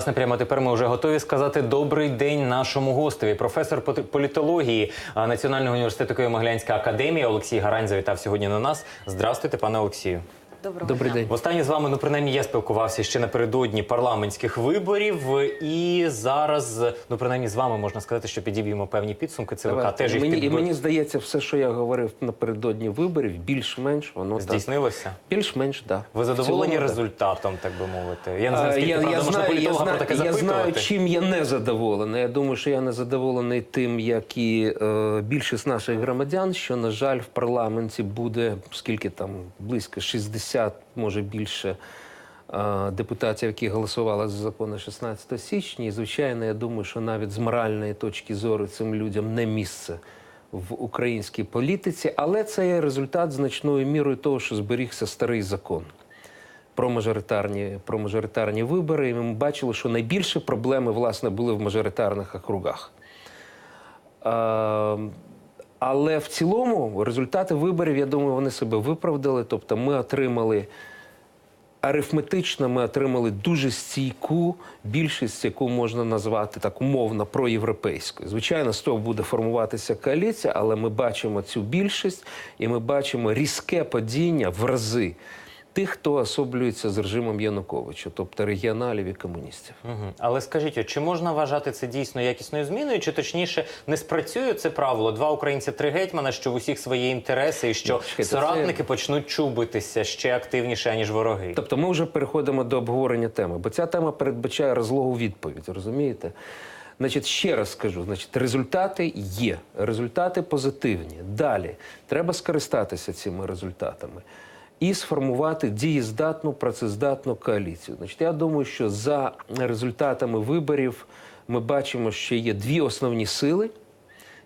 Власне, прямо тепер ми вже готові сказати добрий день нашому гостеві. Професор політології Національного університету Києво-Могилянська академія Олексій Гарань завітав сьогодні на нас. Здравствуйте, пане Олексію. Доброго Добрий дня. день. Востаннє з вами, ну принаймні, я спілкувався ще напередодні парламентських виборів. І зараз, ну принаймні, з вами можна сказати, що підіб'ємо певні підсумки. ЦВК теж їх мені, і підбив. мені здається, все, що я говорив напередодні виборів, більш-менш воно так. здійснилося. Більш-менш, да. Ви задоволені В цілому, результатом, так би мовити? Я не знаю, А, скільки я, правда я, можна знаю, я, політолога знаю, про таке я запитувати. знаю, чим я не задоволений. Я думаю, що я не задоволений тим, як і е, більшість наших громадян, що, на жаль, в парламенті буде скільки там близько 60, може більше. е, Депутатів, які голосували за закон на 16 січня, і звичайно, я думаю, що навіть з моральної точки зору цим людям не місце в українській політиці, але це є результат значною мірою того, що зберігся старий закон про мажоритарні, про мажоритарні вибори. І ми бачили, що найбільші проблеми власне були в мажоритарних округах. Але в цілому результати виборів, я думаю, вони себе виправдали. Тобто ми отримали арифметично, ми отримали дуже стійку більшість, яку можна назвати так умовно проєвропейською. Звичайно, з того буде формуватися коаліція, але ми бачимо цю більшість і ми бачимо різке падіння в рази тих, хто особлюється з режимом Януковича, тобто регіоналів і комуністів. Мгм. Але скажіть, чи можна вважати це дійсно якісною зміною, чи точніше не спрацює це правило? Два українці, три гетьмана, що в усіх свої інтереси, і що Ну, чекайте, соратники почнуть чубитися ще активніше, аніж вороги. Тобто ми вже переходимо до обговорення теми, бо ця тема передбачає розлогу відповідь, розумієте? Значить, ще раз скажу, значить, результати є, результати позитивні. Далі треба скористатися цими результатами і сформувати дієздатну, працездатну коаліцію. Значить, я думаю, що за результатами виборів ми бачимо, що є дві основні сили,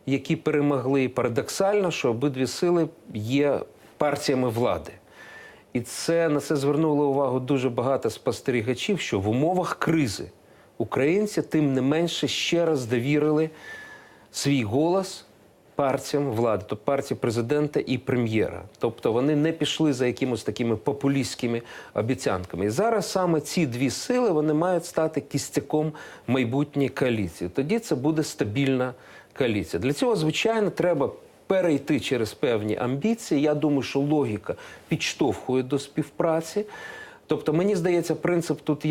які перемогли. І Парадоксально, що обидві сили є партіями влади. І це на це звернуло увагу дуже багато спостерігачів, що в умовах кризи українці тим не менше ще раз довірили свій голос партіям влади, тобто партії президента і прем'єра. Тобто вони не пішли за якимось такими популістськими обіцянками. І зараз саме ці дві сили вони мають стати кістяком майбутньої коаліції. Тоді це буде стабільна коаліція. Для цього, звичайно, треба перейти через певні амбіції. Я думаю, що логіка підштовхує до співпраці. Тобто, мені здається, принцип тут є.